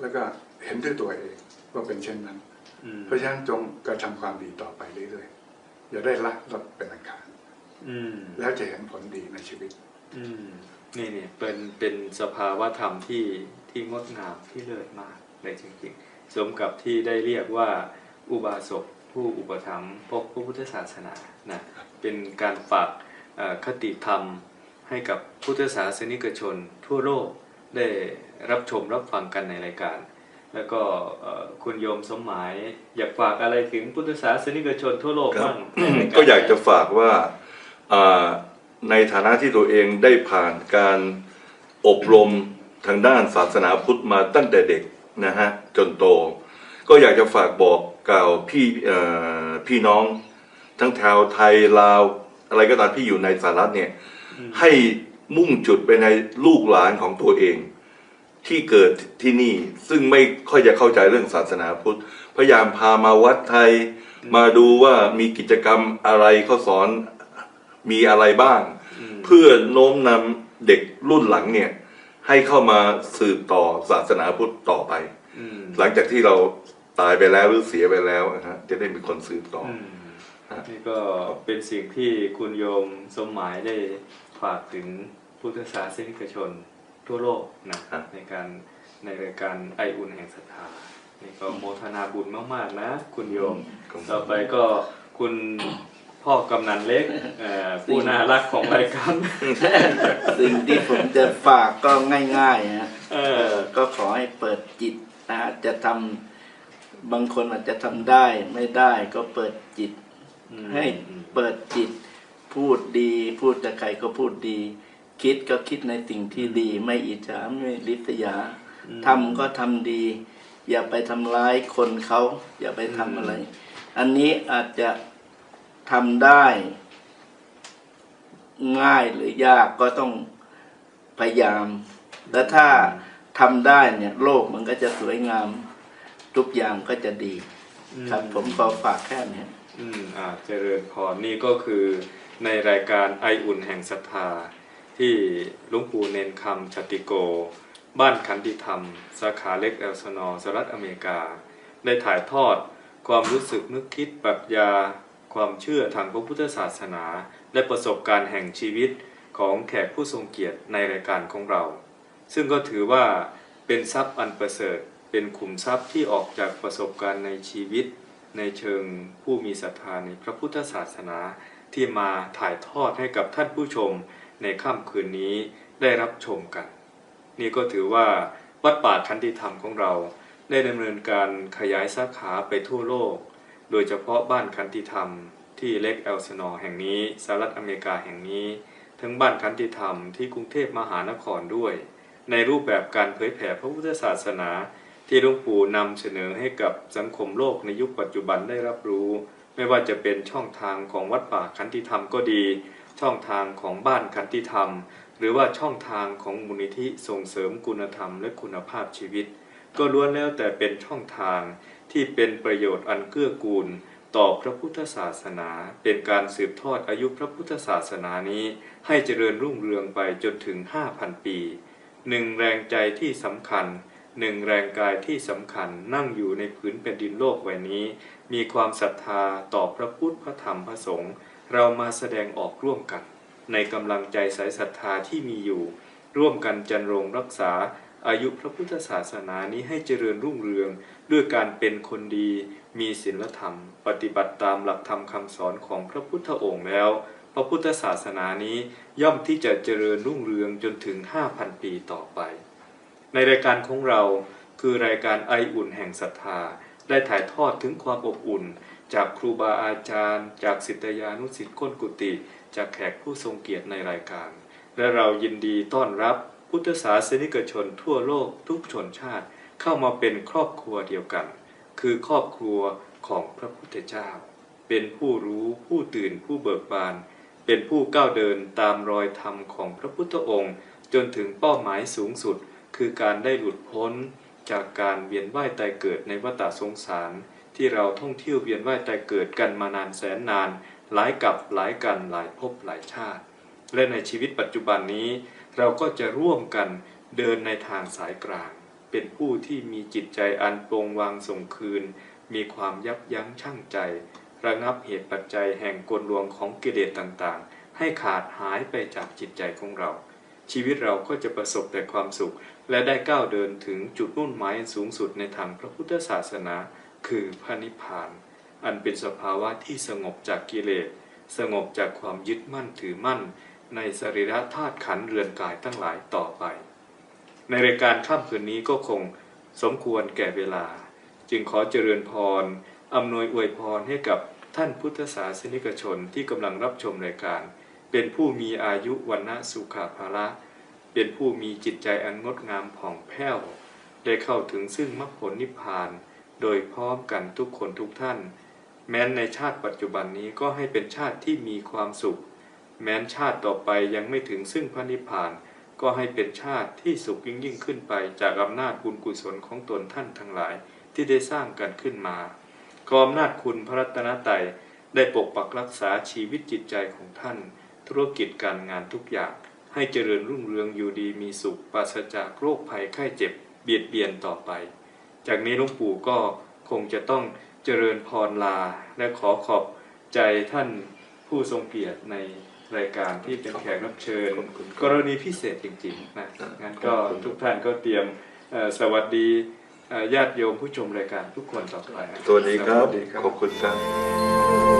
แล้วก็เห็นด้วยตัวเองว่าเป็นเช่นนั้นอืมเพราะฉะนั้นจงกระทำความดีต่อไปเรื่อยๆอย่าได้ละลดเป็นอันขาดอืมแล้วจะเห็นผลดีในชีวิตอืมนี่เนี่ยเป็นเป็นสภาวะธรรมที่ที่งดงามที่เลิศมากเลยจริงๆ สมกับที่ได้เรียกว่าอุบาสกผู้อุปถัมภ์พกพระพุทธศาสนานะเป็นการฝากเอ่อคติธรรมให้กับพุทธศาสนิกชนทั่วโลก ได้รับชมรับฟังกันในรายการ แล้วก็เอ่อคุณโยมสมหมาย อยากฝากอะไรถึงพุทธศาสนิกชนทั่วโลกครับบ้างในรรก็อยากจะฝากว่าอ่าในฐานะที่ตัวเองได้ผ่านการอบรมทางด้านศาสนาพุทธมาตั้งแต่เด็กนะฮะจนโต ก็อยากจะฝากบอกกล่าวพี่เอ่อพี่น้อง ทั้งแถวไทยลาวอะไรก็ตามที่อยู่ในสหรัฐเนี่ยให้ มุ่งจุดไปในลูกหลานของตัวเอง ที่เกิดที่นี่ซึ่งไม่ค่อยจะเข้าใจเรื่องศาสนาพุทธพยายามพามาวัดไทยมาดูว่ามีกิจกรรมอะไรเขาสอนมีอะไรบ้าง เพื่อโน้มนำเด็กรุ่นหลังเนี่ย ให้เข้ามาสืบต่อศาสนาพุทธต่อไปอหลังจากที่เราตายไปแล้วหรือเสียไปแล้วนะฮะจะได้มีคนสืบต่ออืมนี่ก็เป็นสิ่งที่คุณโยมสมหมายได้ฝากถึง พุทธศาสนิกชนทั่วโลกนะในการในรายการไออุ่นแห่งศรัทธานี่ก็โมทนาบุญมาก ๆ นะ คุณโยม ต่อไปก็คุณพ่อกำนันเล็กเอ่อผู้น่ารักของรายการสิ่งที่ผมจะฝากก็ง่ายๆฮะเอเอออก็ขอให้เปิดจิตนะฮะจะทำบางคนอาจจะทำได้ไม่ได้ก็เปิดจิต ให้เปิดจิตพูดดี พูดกับใครก็พูดดี คิดก็คิดในสิ่งที่ดี ไม่อิจฉาไม่ริษยาทำก็ทำดี อย่าไปทำร้ายคนเขาอย่าไปทำอะไร อันนี้อาจจะทำได้ ง่ายหรือยากก็ต้องพยายาม แล้วถ้าทำได้เนี่ย โลกมันก็จะสวยงาม ทุกอย่างก็จะดี ครับผมขอฝากแค่นี้อืมอ่าเจริญพรนี่ก็คือในรายการไออุ่นแห่งศรัทธา ที่หลวงปู่เนนคำชติโก บ้านขันติธรรม สาขาเล็กเอลสนอสหรัฐอเมริกา ได้ถ่ายทอดความรู้สึกนึกคิดปรัชญา ความเชื่อทางพระพุทธศาสนา และประสบการณ์แห่งชีวิตของแขกผู้ทรงเกียรติในรายการของเรา ซึ่งก็ถือว่าเป็นทรัพย์อันประเสริฐ เป็นขุมทรัพย์ที่ออกจากประสบการณ์ในชีวิต ในเชิงผู้มีศรัทธาในพระพุทธศาสนาที่มาถ่ายทอดให้กับท่านผู้ชม ในค่ำคืนนี้ได้รับชมกัน นี่ก็ถือว่าวัดป่าคันติธรรมของเรา ได้ดำเนินการขยายสาขาไปทั่วโลก โดยเฉพาะบ้านคันติธรรม ที่เล็กเอลสนอแห่งนี้สหรัฐอเมริกาแห่งนี้ ทั้งบ้านคันติธรรมที่กรุงเทพมหานครด้วย ในรูปแบบการเผยแผ่พระพุทธศาสนา ที่หลวงปู่นำเสนอให้กับสังคมโลกในยุคปัจจุบันได้รับรู้ ไม่ว่าจะเป็นช่องทางของวัดป่าคันติธรรมก็ดี ช่องทางของบ้านคันติธรรม หรือว่าช่องทางของมูลนิธิส่งเสริมคุณธรรมและคุณภาพชีวิต ก็ล้วนแล้วแต่เป็นช่องทางที่เป็นประโยชน์อันเกื้อกูล ต่อพระพุทธศาสนา เป็นการสืบทอดอายุพระพุทธศาสนานี้ ให้เจริญรุ่งเรืองไปจนถึง 5,000 ปีหนึ่งแรงใจที่สำคัญหนึ่งแรงกายที่สำคัญนั่งอยู่ในผืนแผ่นดินโลกใบนี้ มีความศรัทธาต่อพระพุทธพระธรรมพระสงฆ์ เรามาแสดงออกร่วมกัน ในกำลังใจสายศรัทธาที่มีอยู่ ร่วมกันจันรงรักษาอายุพระพุทธศาสนานี้ให้เจริญรุ่งเรือง ด้วยการเป็นคนดี มีศีลธรรม ปฏิบัติตามหลักธรรมคำสอนของพระพุทธองค์แล้ว พระพุทธศาสนานี้ย่อมที่จะเจริญรุ่งเรืองจนถึง 5,000 ปีต่อไป ในรายการของเราคือรายการไออุ่นแห่งศรัทธา ได้ถ่ายทอดถึงความอบอุ่น จากครูบาอาจารย์ จากศิษยานุศิษย์ก้นกุฏิจากแขกผู้ทรงเกียรติในรายการ และเรายินดีต้อนรับพุทธศาสนิกชนทั่วโลกทุกชนชาติเข้ามาเป็นครอบครัวเดียวกัน คือครอบครัวของพระพุทธเจ้า เป็นผู้รู้ผู้ตื่นผู้เบิกบาน เป็นผู้ก้าวเดินตามรอยธรรมของพระพุทธองค์ จนถึงเป้าหมายสูงสุด คือการได้หลุดพ้น จากการเวียนว่ายตายเกิดในวัฏสงสาร ที่เราท่องเที่ยวเวียนว่ายตายเกิดกันมานานแสนนาน หลายกับหลายกันหลายภพหลายชาติ และในชีวิตปัจจุบันนี้ เราก็จะร่วมกันเดินในทางสายกลาง เป็นผู้ที่มีจิตใจอันโปร่งวางส่งคืน มีความยับยั้งชั่งใจ ระงับเหตุปัจจัยแห่งกลลวงของกิเลสต่างๆ ให้ขาดหายไปจากจิตใจของเรา ชีวิตเราก็จะประสบแต่ความสุข และได้ก้าวเดินถึงจุดมุ่นหมายสูงสุดในทางพระพุทธศาสนา คือพระนิพพาน อันเป็นสภาวะที่สงบจากกิเลส สงบจากความยึดมั่นถือมั่น ในสรีระธาตุขันเรือนกายตั้งหลายต่อไป ในรายการค่ำคืนนี้ก็คงสมควรแก่เวลา จึงขอเจริญพรอำนวยอวยพรให้กับท่านพุทธศาสนิกชนที่กำลังรับชมรายการ เป็นผู้มีอายุวันนะสุขภาละเป็นผู้มีจิตใจอันงดงามผ่องแผ้ว ได้เข้าถึงซึ่งมรรคผลนิพพาน โดยพร้อมกันทุกคนทุกท่าน แม้นในชาติปัจจุบันนี้ก็ให้เป็นชาติที่มีความสุข แม้นชาติต่อไปยังไม่ถึงซึ่งพระนิพพาน ก็ให้เป็นชาติที่สุขยิ่งยิ่งขึ้นไป จากอำนาจบุญกุศลของตนท่านทั้งหลายที่ได้สร้างกันขึ้นมาขออำนาจคุณพระรัตนตรัยได้ปกปักรักษาชีวิตจิตใจของท่าน ธุรกิจการงานทุกอย่าง ให้เจริญรุ่งเรืองอยู่ดีมีสุขปราศจากโรคภัยไข้เจ็บ เบียดเบียนต่อไป จากนี้หลวงปู่ก็คงจะต้องเจริญพรลา และขอขอบใจท่านผู้ทรงเกียรติในรายการที่เป็นแขกรับเชิญขอบคุณครับกรณีพิเศษจริงๆนะงั้นก็ทุกท่านก็เตรียมเอ่อสวัสดีเอ่อญาติโยมผู้ชมรายการทุกคนต่อไปนะสวัสดีครับสวัสดีครับ ขอบคุณครับ